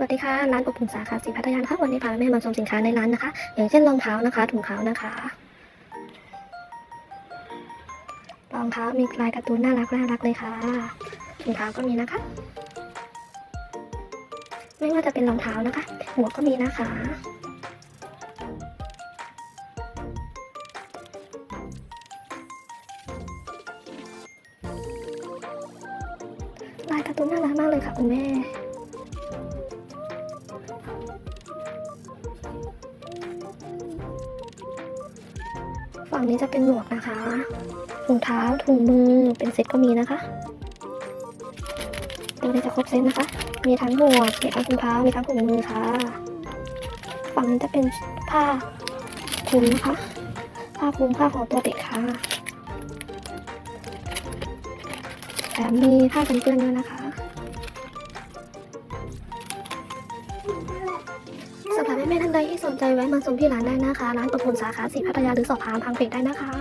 สวัสดีค่ะ ร้านอบอุ่นสาขาสีพัทยานะคะวันนี้พาแม่มาชมสินค้าในร้านนะคะ อย่างเช่นรองเท้านะคะ ถุงเท้านะคะรองเท้ามีลายการ์ตูนน่ารักน่ารักเลยค่ะถุงเท้าก็มีนะคะ ไม่ว่าจะเป็นรองเท้านะคะหมวกก็มีนะคะลายการ์ตูนน่ารักมากเลยค่ะคุณแม่ ฝั่งนี้จะเป็นหมวกนะคะถุงเท้าถุงมือเป็นเซ็ตก็มีนะคะตัวนี้จะครบเซ็ตนะคะ มีทั้งหมวกมีทั้งถุงเท้ามีทั้งถุงมือค่ะ ฝั่งนี้จะเป็นผ้าคลุมนะคะ ผ้าคลุมผ้าของตัวเด็กค่ะแถมมีผ้ากันเปื้อนด้วยนะคะ สำหรับแม่ๆท่านใดที่สนใจแวะมาชมที่ร้านได้นะคะ ร้านประทุนสาขาสีพัทยาหรือสอบถามทางเพจได้นะคะ